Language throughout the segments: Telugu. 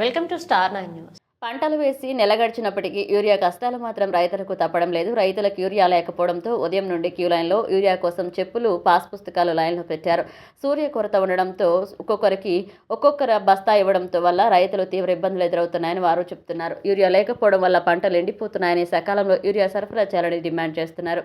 Welcome to Star Nine News. పంటలు వేసి నెల గడిచినప్పటికీ యూరియా కష్టాలు మాత్రం రైతులకు తప్పడం లేదు. రైతులకు యూరియా లేకపోవడంతో ఉదయం నుండి క్యూ లైన్లో యూరియా కోసం చెప్పులు పాస్ పుస్తకాలు లైన్లో పెట్టారు. సూర్య కొరత ఉండడంతో ఒక్కొక్కరికి ఒక్కొక్కరు బస్తా ఇవ్వడంతో వల్ల రైతులు తీవ్ర ఇబ్బందులు ఎదురవుతున్నాయని వారు చెప్తున్నారు. యూరియా లేకపోవడం వల్ల పంటలు ఎండిపోతున్నాయని సకాలంలో యూరియా సరఫరా చేయాలని డిమాండ్ చేస్తున్నారు.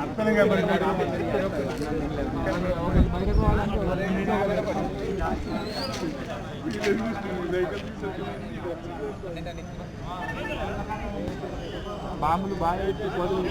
అర్థంగా బాంబులు బాగా పెట్టి కోతులు